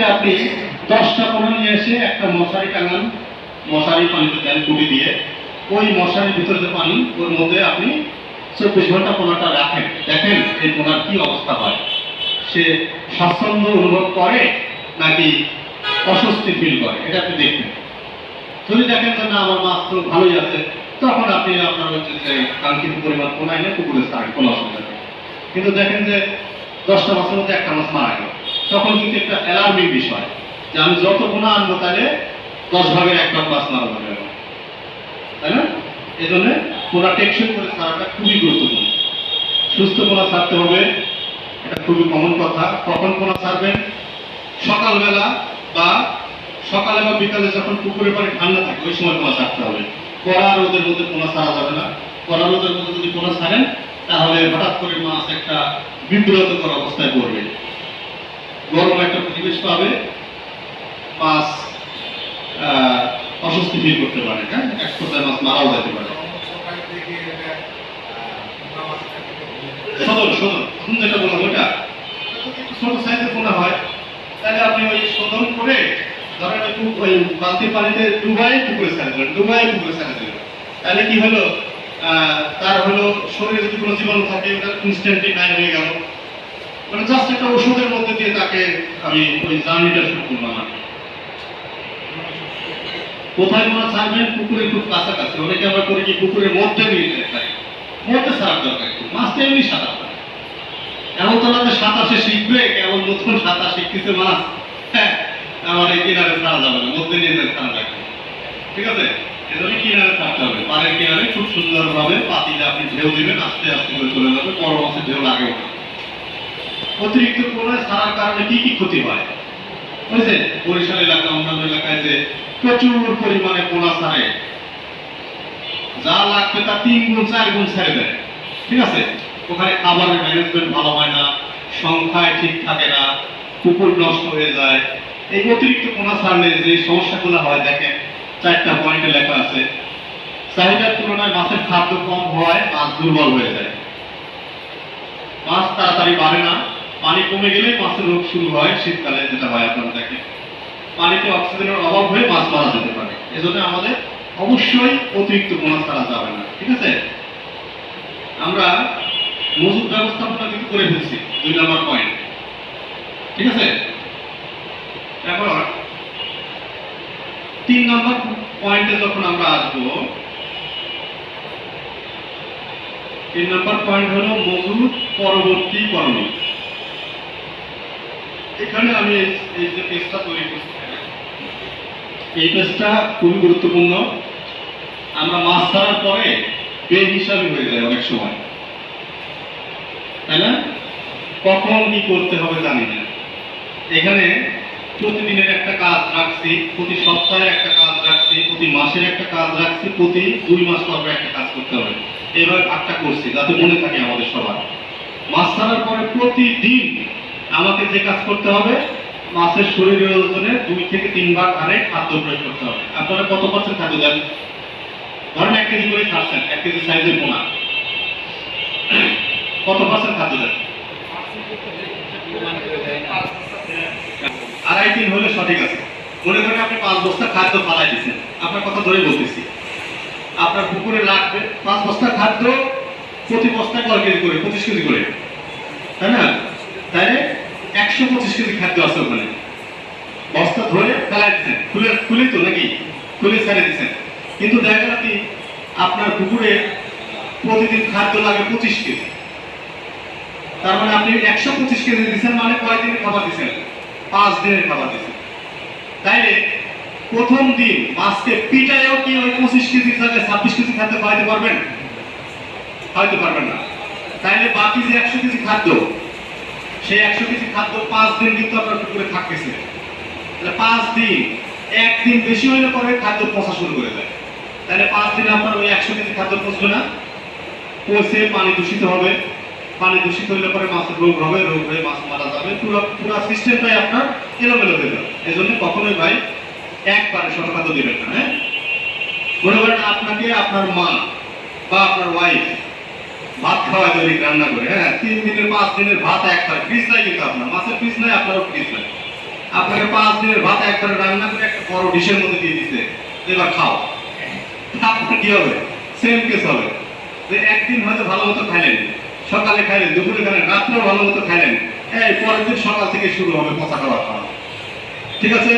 আজকে আপনি দশটা পোনা নিয়ে এসে একটা মশারি টাঙান, মশারি পানিতে দেন কুটি দিয়ে। ওই মশারির ভিতরে যে পানি, ওর মধ্যে আপনি চব্বিশ ঘণ্টা পোনাটা রাখেন। দেখেন এই পোনার কি অবস্থা হয়। সে স্বাচ্ছন্দ্য অনুভব করে নাকি অস্বস্তি ফিল করে? এটা আপনি দেখবেন যদি দেখেন যে না, আমার মাছ তো ভালোই আছে, তখন আপনি আপনার হচ্ছে যে কাঙ্ক্ষিত পরিমাণ পোনা এনে পুকুরে ছাড়েন, কোনো অসুবিধা নেই। কিন্তু দেখেন যে দশটা মাসের মধ্যে একটা মাছ মারা গেল। তখন কিন্তু একটা অ্যালার্মিং বিষয় যে আমি যত পোনা আনব তাহলে দশ ভাগের এক ভাগ যাবে আমার। তাই না? এই জন্য পোনা টেকসই করে ছাড়াটা খুবই গুরুত্বপূর্ণ। সুস্থ পোনা ছাড়তে হবে, এটা খুবই কমন কথা। কখন পোনা ছাড়বেন? সকালবেলা বা সকালে বা বিকালে যখন পুকুরে পানি ঠান্ডা থাকে, ওই সময় পোনা ছাড়তে হবে। কড়া রোদের মধ্যে পোনা ছাড়া যাবে না। কড়া রোদের মধ্যে যদি পোনা ছাড়েন, তাহলে হঠাৎ করে মাছ একটা বিব্রতকর অবস্থায় পড়বে। গরম একটা পরিবেশ পাবে, মাছ অস্বস্তি ফিল করতে পারে হ্যাঁ? এক কথায় মাছ মারাও যেতে পারে। সদর সদর এখন যেটা বললাম ওটা ছোট সাইজের পোনা হয়, তাহলে আপনি ওই শোধন করে ধরেন একটু ওই বালতির পানিতে ডুবাই পুকুরে ছেড়ে দিলেন, ডুবাই পুকুরে ছেড়ে দিলেন। তাহলে কি হলো? তার হলো শরীরে যদি কোনো জীবাণু থাকে, ওটা ইনস্ট্যান্টলি নাই হয়ে গেল। মানে জাস্ট একটা ওষুধের মধ্যে দিয়ে তাকে আমি ওই জার্নিটা শুরু করলাম আর কোথায় কোনো ছাড়বেন পুকুরের খুব কাছাকাছি, অনেকে আমরা করি কি পুকুরের মধ্যে নিয়ে যেতে পারি মধ্যে ছাড়ার দরকার একটু মাছ তো এমনি সাঁতার এমন তো না যে সাঁতার সে শিখবে কেমন নতুন সাঁতার শিখতেছে মাছ। হ্যাঁ আমার এই কিনারে ছাড়া যাবে না, মধ্যে নিয়ে যেতে ছাড়া লাগবে ঠিক আছে? এজন্য কিনারে থাকতে হবে। পাড়ের কিনারে খুব সুন্দরভাবে পাতিলে আপনি ঢেউ দিবেন, আস্তে আস্তে করে চলে যাবে। বড় মাছের ঢেউ লাগেও না। অতিরিক্ত কোনো ছাড়ার কারণে কি কি ক্ষতি হয়? বুঝছে বরিশাল এলাকা, অন্যান্য এলাকায় যে প্রচুর পরিমাণে পোনা ছাড়ে যা লাগবে তা তিন গুণ, চার গুণ ছেড়ে দেয়। ঠিক আছে? ওখানে খাবারের ম্যানেজমেন্ট ভালো হয় না, সংখ্যায় ঠিক থাকে না পুকুর নষ্ট হয়ে যায়। এই অতিরিক্ত পোনা ছাড়লে যে সমস্যাগুলো হয়, দেখেন, চারটা পয়েন্টে লেখা আছে। চাহিদার তুলনায় মাছের খাদ্য কম হওয়ায় মাছ দুর্বল হয়ে যায়। মাছ তাড়াতাড়ি বাড়ে না পানি কমে গেলে মাছের রোগ শুরু হয় শীতকালে, যেটা হয় আপনারা দেখেন পানিতে অক্সিজেনের অভাব হয়ে মাছ মারা যেতে পারে। এজন্য আমাদের অবশ্যই অতিরিক্ত পোনা ছাড়া যাবে না, ঠিক আছে? আমরা মজুদ ব্যবস্থাপনা কিন্তু করে ফেলছি, দুই নম্বর পয়েন্ট ঠিক আছে? তারপর তিন নম্বর পয়েন্টে যখন আমরা আসব, তিন নম্বর পয়েন্ট হলো মজুদ পরবর্তী করণীয় এখানে আমি এই- যে পেজটা তৈরি করছি। এই পেজটা খুবই গুরুত্বপূর্ণ। আমরা মাছ ছাড়ার পরে পে হিসাবে হয়ে যায় অনেক সময়। তাই না? কখন কি করতে হবে জানি না। এখানে প্রতিদিনের একটা কাজ রাখছি, প্রতি সপ্তাহে একটা কাজ রাখছি, প্রতি মাসের একটা কাজ রাখছি, প্রতি দুই মাস পর একটা কাজ করতে হবে। এইভাবে ভাগটা করছি, যাতে মনে থাকে আমাদের সবার। মাছ ছাড়ার পরে প্রতিদিন আমাকে যে কাজ করতে হবে, মাছের শরীরের ওজনে দুই থেকে তিনবার হারে খাদ্য প্রয়োগ করতে হবে। আপনারা কত পার্সেন্ট খাদ্য দেন? ধরেন এক কেজি করে ছাড়ছেন এক কেজি সাইজের পোনা। কত পার্সেন্ট খাদ্য দেন? আড়াই তিন হলে সঠিক আছে। মনে করেন আপনি পাঁচ বস্তা খাদ্য ফালাই দিচ্ছেন আপনার কথা ধরে বলতেছি। আপনার পুকুরে লাগবে পাঁচ বস্তা খাদ্য প্রতি বস্তায় কয় কেজি করে? পঁচিশ কেজি করে। তাই না? তাহলে একশো পঁচিশ কেজি খাদ্য আছে ওখানে বস্তা ধরে ফেলাই দিচ্ছেন খুলে খুলে তো নাকি? খুলে ছেড়ে দিচ্ছেন কিন্তু দেখা গেল কি, আপনার পুকুরে প্রতিদিন খাদ্য লাগে পঁচিশ কেজি। তার মানে আপনি একশো পঁচিশ কেজি দিচ্ছেন মানে কয় খাবার দিচ্ছেন পাঁচ দিনের খাবার দিচ্ছেন তাইলে প্রথম দিন মাছকে পিটায়ও কি ওই পঁচিশ কেজির জায়গায় ছাব্বিশ কেজি খাদ্য খাওয়াইতে পারবেন? হয়তো পারবেন না। তাইলে বাকি যে একশো কেজি খাদ্য সেই একশো কেজি খাদ্য পাঁচ দিন কিন্তু আপনার পুকুরে থাকতেছে। তাহলে পাঁচ দিন একদিন বেশি হইলে পরে খাদ্য পচা শুরু করে দেয়। তাহলে পাঁচ দিনে আপনার ওই একশো কেজি খাদ্য পচবে না। পচে পানি দূষিত হবে। পানি দূষিত হইলে পরে মাছের রোগ হবে, রোগ হয়ে মাছ মারা যাবে। পুরো পুরো সিস্টেমটাই আপনার এলোমেলো হয়ে যাবে। এই জন্য কখনোই ভাই একবারে শতখাদ্য দিবেন না হ্যাঁ? মনে করেন আপনাকে আপনার মা বা আপনার ওয়াইফ ভাত খাওয়া যদি রান্না করে হ্যাঁ? তিন দিনের, পাঁচ দিনের ভাত এক খায় ফ্রিজ নাই কিন্তু আপনার, মাছের ফ্রিজ নাই, আপনারও ফ্রিজ নাই। আপনাকে পাঁচ দিনের ভাত একবারে রান্না করে একটা বড় ডিশের মধ্যে দিয়ে দিতে, এবার খাও। আপনার কি হবে? সেম কেস হবে। যে একদিন হয়তো ভালো মতো খাইলেন, সকালে খাইলেন, দুপুরে খাইলেন, রাত্রেও ভালো মতো খাইলেন, এই পরের দিন সকাল থেকে শুরু হবে পচা খাবার খাওয়া। ঠিক আছে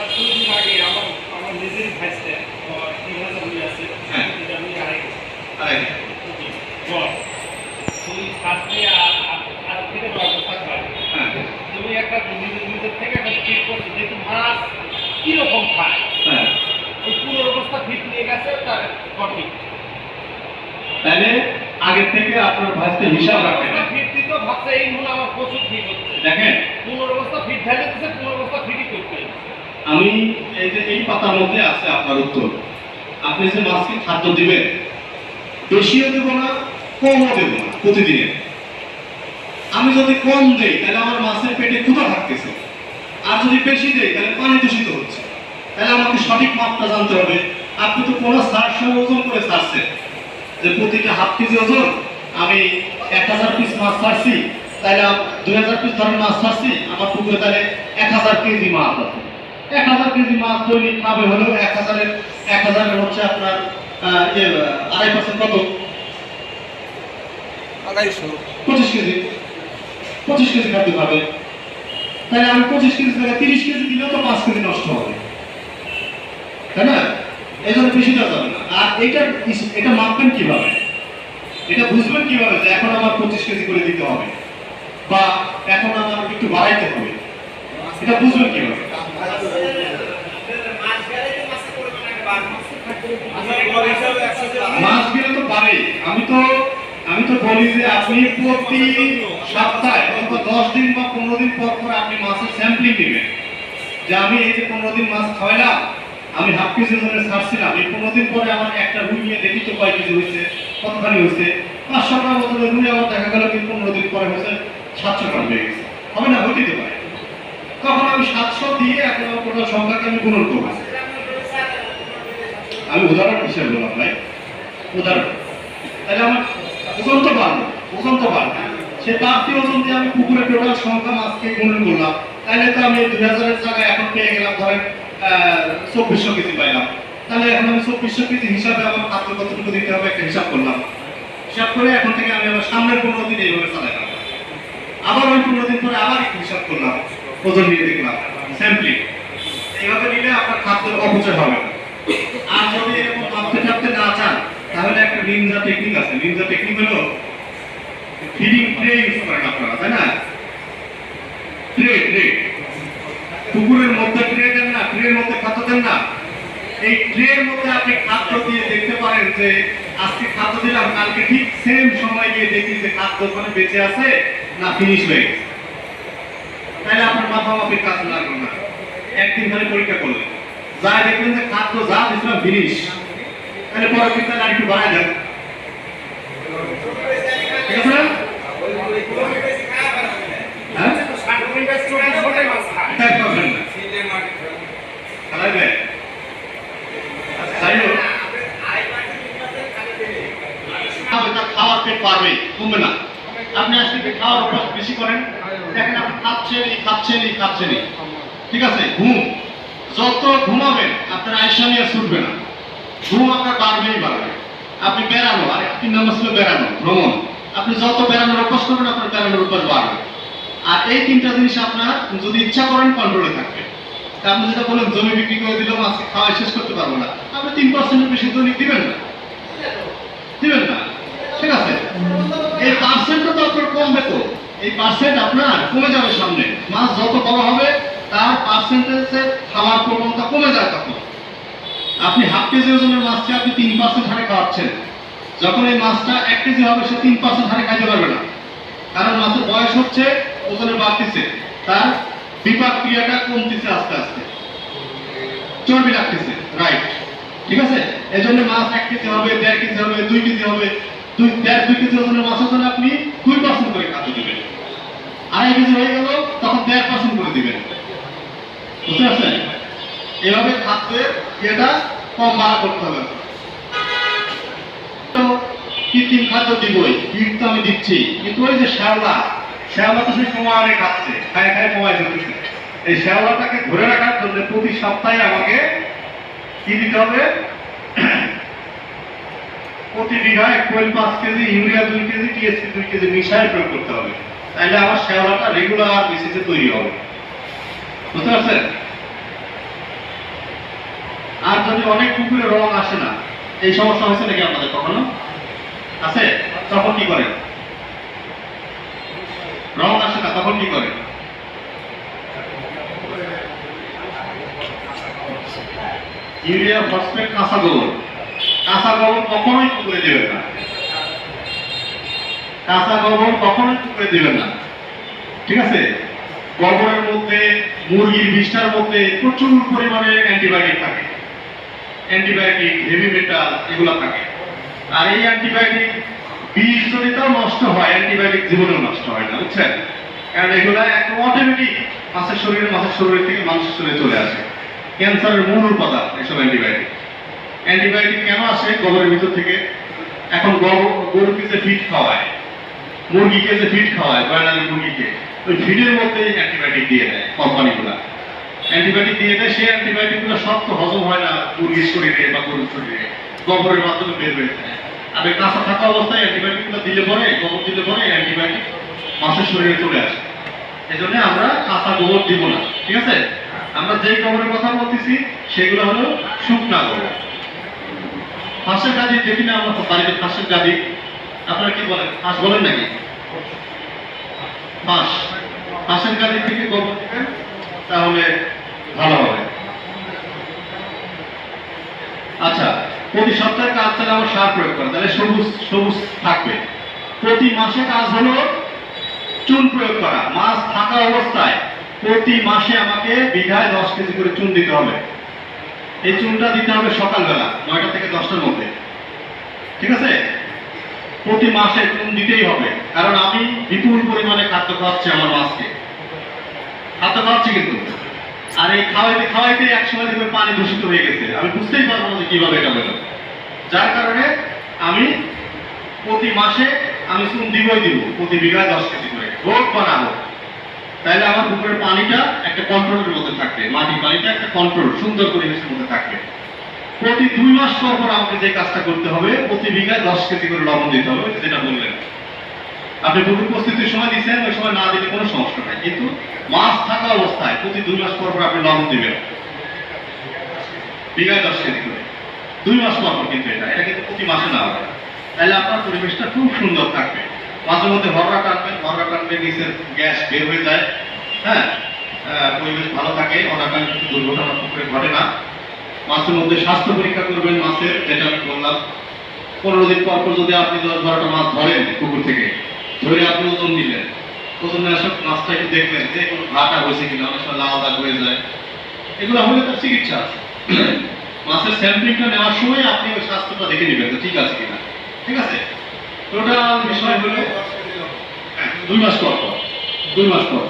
আর দুদিন আগে আমার আমার নিজেরই ভাইসটা তিন হাজার হয়ে আছে হ্যাঁ। এটা আমি আড়াই আরে, জ্বর সেই ফার্স্টে আর থেকে দশ বছর হয় হ্যাঁ তুমি একটা নিজের নিজের থেকে একটা ঠিক করছ যেহেতু মাছ কীরকম খায় হ্যাঁ ওই পুরো অবস্থা ফিট নিয়ে গেছে তার সঠিক তাহলে আগের থেকে আপনার ভাইসতে হিসাব রাখেন ফিট দিত ভাবছে এই মনে আমার প্রচুর ঠিক হচ্ছে দেখেন ফিট ঢালে দিচ্ছে পুনর ফিটই করতে আমি এই যে এই পাতার মধ্যে আছে আপনার উত্তর। আপনি যে মাছকে খাদ্য দিবেন বেশিও দেব না কমও দেব না প্রতিদিনে। আমি যদি কম দেই তাহলে আমার মাছের পেটে ক্ষুধা থাকতেছে। আর যদি বেশি দেই তাহলে পানি দূষিত হচ্ছে। তাহলে আমাকে সঠিক মাপটা জানতে হবে। আপনি তো কোনো সার সহ ওজন করে ছাড়ছেন যে প্রতিটা হাফ কেজি ওজন আমি এক হাজার পিস মাছ ছাড়ছি তাহলে দুই হাজার পিস ধরেন মাছ ছাড়ছি আমার পুকুরে তাহলে এক হাজার কেজি মাছ আছে। এক হাজার কেজি মাছ দৈনিক খাবে হলেও এক হাজারের এক হাজারের হচ্ছে আপনার ইয়ে, আড়াই পার্সেন্ট কত? আড়াইশো। পঁচিশ কেজি। পঁচিশ কেজি খাদ্য খাবে। তাহলে আমি পঁচিশ কেজি থেকে তিরিশ কেজি দিলেও তো পাঁচ কেজি নষ্ট হবে। তাই না? এই জন্য বেশি দেওয়া যাবে না। আর এটা এটা মাপবেন কীভাবে? এটা বুঝবেন কীভাবে যে এখন আমার পঁচিশ কেজি করে দিতে হবে? বা এখন আমার একটু বাড়াইতে হবে। এটা বুঝবেন কীভাবে? মাস গেলে তো পারে আমি তো আমি তো বলি যে আপনি প্রতি সপ্তাহে অথবা দশ দিন বা পনেরো দিন পর পর আপনি মাছের স্যাম্পলিং নেবেন। যে আমি এই যে পনেরো দিন মাছ খাওয়াইলাম আমি হাফ কেজি ধরে ছাড়ছিলাম। এই পনেরো দিন পরে আমার একটা রুই নিয়ে দেখি তো কয় কেজি হয়েছে, কতখানি হয়েছে। পাঁচশো গ্রাম মতো রুই আমার দেখা গেল কি পনেরো দিন পরে হয়েছে। সাতশো হয়ে গেছে না হইতে পারে। তখন আমি সাতশো দিয়ে এখন কোনো সংখ্যাকে আমি করব আমি উদাহরণ হিসেবে বললাম, ভাই। উদাহরণ। তাহলে আমার ওজন তো বাড়লো ওজন তো বাড়লো সে বাড়তি ওজন দিয়ে আমি পুকুরে টোটাল সংখ্যা মাছকে গুণন করলাম। তাহলে তো আমি দুই হাজারের জায়গায় এখন পেয়ে গেলাম, ধরেন চব্বিশশো কেজি পাইলাম। তাহলে এখন আমি চব্বিশশো কেজি হিসাবে আমার খাদ্য কতটুকু দিতে হবে একটা হিসাব করলাম। হিসাব করে এখন থেকে আমি আমার সামনের পনেরো দিন এইভাবে চালাইলাম আবার ওই পনেরো দিন পরে আবার হিসাব করলাম, ওজন নিয়ে দেখলাম স্যাম্পলিং এইভাবে নিলে আপনার খাদ্যের অপচয় হবে আর যদি এরকম ভাবতে ভাবতে না চান, তাহলে একটা নিনজা টেকনিক আছে। নিনজা টেকনিক হলো ফিডিং ট্রে ইউজ করেন আপনারা, তাই না? ট্রে ট্রে পুকুরের মধ্যে ট্রে দেন না ট্রের মধ্যে খাদ্য দেন না। এই ট্রের মধ্যে আপনি খাদ্য দিয়ে দেখতে পারেন যে, আজকে খাদ্য দিলাম, কালকে ঠিক সেম সময় গিয়ে দেখি যে খাদ্য ওখানে বেঁচে আছে। না ফিনিশ হয়ে গেছে তাহলে আপনার মাপামাপির কাজ লাগল না একদিন ধরে পরীক্ষা করলেন যা দেখলেন যে খাদ্য যা দিয়েছিলাম ফিনিশ তাহলে দিন তাহলে একটু বাড়ায় দেন ঠিক আছে না? হ্যাঁ আচ্ছা, খাওয়ার পারবে কমবে না আপনি আজকে খাওয়ার অভ্যাস বেশি করেন। দেখেন আপনি খাচ্ছেন, এই খাচ্ছেন এই খাচ্ছেন ঠিক আছে? ঘুম। যত ঘুমাবেন, আপনার আয়সা নিয়ে ছুটবে না। ঘুম আপনার বাড়বেই বাড়বে। আপনি বেড়ানো, আর তিন নম্বর ছিল বেড়ানো, ভ্রমণ। আপনি যত বেড়ানোর অভ্যাস করবেন, আপনার বেড়ানোর অভ্যাস বাড়বে। আর এই তিনটা জিনিস আপনার, যদি ইচ্ছা করেন কন্ট্রোলে থাকবে। আপনি যেটা বলেন জমি বিক্রি করে দিলাম আজকে খাওয়া শেষ করতে পারব না। আপনি তিন পার্সেন্টের বেশি দৈনিক দিবেন না। দিবেন না। ঠিক আছে? এই পার্সেন্টটা তো আপনার কমবে তো এই পার্সেন্ট আপনার কমে যাবে সামনে। মাছ যত বড় হবে, তার পার্সেন্টেজের খাওয়ার প্রবণতা কমে যায় তখন। আপনি হাফ কেজি ওজনের মাছকে আপনি তিন পার্সেন্ট হারে খাওয়াচ্ছেন। যখন এই মাছটা এক কেজি হবে, সে তিন পার্সেন্ট হারে খাইতে পারবে না। কারণ মাছের বয়স হচ্ছে ওজনে বাড়তেছে। তার বিপাক ক্রিয়াটা কমতেছে আস্তে আস্তে। চর্বি লাগতেছে রাইট ঠিক আছে? এই জন্য মাছ এক কেজি হবে, দেড় কেজি হবে, দুই কেজি হবে। দুই দেড় দুই কেজি ওজনের মাছের জন্য আপনি, দুই পার্সেন্ট করে খাদ্য দিবেন। আড়াই কেজি হয়ে গেল, তখন দেড় পার্সেন্ট করে দিবেন। বুঝতে পারছেন? এভাবে খাদ্যের ইয়েটা কম বাড়া করতে হবে। কৃত্রিম খাদ্য দিবই কীট তো আমি দিচ্ছি। কিন্তু ওই যে শ্যাওলা শ্যাওলা তো সে সমানে খাচ্ছে, খায় খায়, কমায় ধরতেছে এই শ্যাওলাটাকে ধরে রাখার জন্য প্রতি সপ্তাহে আমাকে কি দিতে হবে? প্রতি বিঘায় কোয়েল পাঁচ কেজি, ইউরিয়া দুই কেজি, টিএসপি দুই কেজি মিশায় প্রয়োগ করতে হবে। তাহলে আমার শ্যাওলাটা রেগুলার বেসিসে তৈরি হবে। বুঝতে পারছেন? আর যদি অনেক পুকুরে রং আসে না, এই সমস্যা হয়েছে নাকি আপনাদের কখনো? আছে? তখন কি করে? রং আসে না, তখন কি করে? ইউরিয়া ফসফেট কাঁচা গোবর। কাঁচা গোবর কখনোই পুকুরে দেবেন না। কাঁচা গোবর কখনোই পুকুরে দেবেন না। ঠিক আছে? গোবরের মধ্যে, মুরগির বিষটার মধ্যে প্রচুর পরিমাণে অ্যান্টিবায়োটিক থাকে। অ্যান্টিবায়োটিক, হেভি মেটাল এগুলো থাকে। আর এই অ্যান্টিবায়োটিক বিষ তাও নষ্ট হয়, অ্যান্টিবায়োটিক জীবনেও নষ্ট হয় না, বুঝছেন? কারণ এগুলো একদম অটোমেটিক মাছের শরীরে, মাছের শরীর থেকে মানুষের শরীরে চলে আসে। ক্যান্সারের মূল উপাদান এসব অ্যান্টিবায়োটিক। অ্যান্টিবায়োটিক কেন আসে? গোবরের ভিতর থেকে। এখন গরু- গরুকে যে ফিট খাওয়ায়, মুরগিকে যে ফিট খাওয়ায় ব্রয়লারের মুরগিকে, ওই ফিডের মধ্যে অ্যান্টিবায়োটিক দিয়ে দেয় কোম্পানিগুলা। অ্যান্টিবায়োটিক দিয়ে দেয়, সেই অ্যান্টিবায়োটিকগুলো সব তো হজম হয় না মুরগির শরীরে বা গরুর শরীরে। গোবরের মাধ্যমে বের হয়ে যায়। আর ওই কাঁচা থাকা অবস্থায় অ্যান্টিবায়োটিকগুলো দিলে পরে, গোবর দিলে পরে অ্যান্টিবায়োটিক মাছের শরীরে চলে আসে। এই জন্য আমরা কাঁচা গোবর দিব না, ঠিক আছে? আমরা যেই গোবরের কথা বলতেছি, সেগুলো হলো শুকনা গোবর। হাঁসের গাদি দেখি না আমরা বাড়িতে হাঁসের গাদি আপনারা কি বলেন? হাঁস বলেন নাকি? হাঁস হাঁসের গাদি থেকে গোবর দিবেন তাহলে ভালো হবে। আচ্ছা প্রতি সপ্তাহে কাজ তাহলে আমার সার প্রয়োগ করা তাহলে সবুজ সবুজ থাকবে। প্রতি মাসে কাজ হলো চুন প্রয়োগ করা। মাছ থাকা অবস্থায় প্রতি মাসে আমাকে বিঘায় দশ কেজি করে চুন দিতে হবে। এই চুনটা দিতে হবে সকালবেলা, নয়টা থেকে দশটার মধ্যে। ঠিক আছে? প্রতি মাসে চুন দিতেই হবে। কারণ আমি বিপুল পরিমাণে খাদ্য খাওয়াচ্ছি আমার মাছকে খাদ্য খাওয়াচ্ছি কিন্তু। আর এই খাওয়াইতে খাওয়াইতে একসময় দেখবে পানি দূষিত হয়ে গেছে। আমি বুঝতেই পারব না যে কীভাবে এটা হলো। যার কারণে আমি প্রতি মাসে আমি চুন দিবই দিব, প্রতি বিঘায় দশ কেজি করে। রোগ বানাবো তাহলে আমার পুকুরের পানিটা একটা কন্ট্রোলের মধ্যে থাকবে, মাটির পানিটা একটা কন্ট্রোল সুন্দর পরিবেশের মধ্যে থাকবে। প্রতি দুই মাস পর পর আমাকে যে কাজটা করতে হবে, প্রতি বিঘায় দশ কেজি করে লবণ দিতে হবে, যেটা বললেন। আপনি পুকুর প্রস্তুতির সময় দিচ্ছেন ওই সময় না দিলে কোনো সমস্যা নাই। কিন্তু মাছ থাকা অবস্থায় প্রতি দুই মাস পর পর আপনি লবণ দিবেন। বিঘায় দশ কেজি করে। দুই মাস পর পর কিন্তু এটা এটা কিন্তু প্রতি মাসে না হবে। তাহলে আপনার পরিবেশটা খুব সুন্দর থাকবে। মাঝে মধ্যে হররা টানবেন হররা টানবে নিচের গ্যাস বের হয়ে যায়। হ্যাঁ? পরিবেশ ভালো থাকে, অনাকাঙ্ক্ষিত দুর্ঘটনা পুকুরে ঘটে না। মাছের মধ্যে স্বাস্থ্য পরীক্ষা করবেন মাছের, যেটা আমি বললাম। পনেরো দিন পর পর যদি আপনি দশ বারোটা মাছ ধরেন পুকুর থেকে, ধরে আপনি ওজন দিলেন। ওজন আসক মাছটা একটু দেখলেন যে কোনো ঘাটা হয়েছে কিনা, অনেক সময় লাল দাগ হয়ে যায়। এগুলো হলে তার চিকিৎসা আছে। মাছের স্যাম্পলিংটা নেওয়ার সময় আপনি ওই স্বাস্থ্যটা দেখে নেবেন ঠিক আছে কিনা। ঠিক আছে? টোটাল বিষয় হলো, দুই মাস পর দুই মাস পর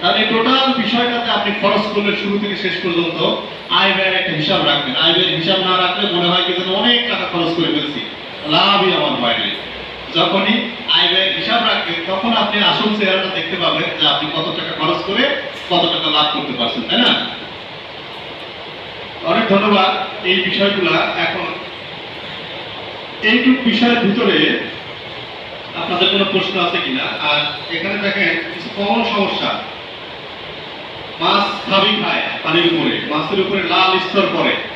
তাহলে টোটাল বিষয়টাতে আপনি খরচ করলে শুরু থেকে শেষ পর্যন্ত আয় ব্যয়ের একটা হিসাব রাখবেন। আয় ব্যয়ের হিসাব না রাখলে মনে হয় কি অনেক টাকা খরচ করে ফেলছি। লাভই আমার হয় নাই যখনই আয় ব্যয়ের হিসাব রাখবেন, তখন আপনি আসল চেহারাটা দেখতে পাবেন যে আপনি কত টাকা খরচ করে কত টাকা লাভ করতে পারছেন, তাই না? অনেক ধন্যবাদ। এই বিষয়গুলা এখন এইটুক বিষয়ের ভিতরে আপনাদের কোনো প্রশ্ন আছে কিনা? আর এখানে দেখেন, কিছু কমন সমস্যা। মাছ খাবি খায়, পানির উপরে। মাছের উপরে লাল স্তর পড়ে।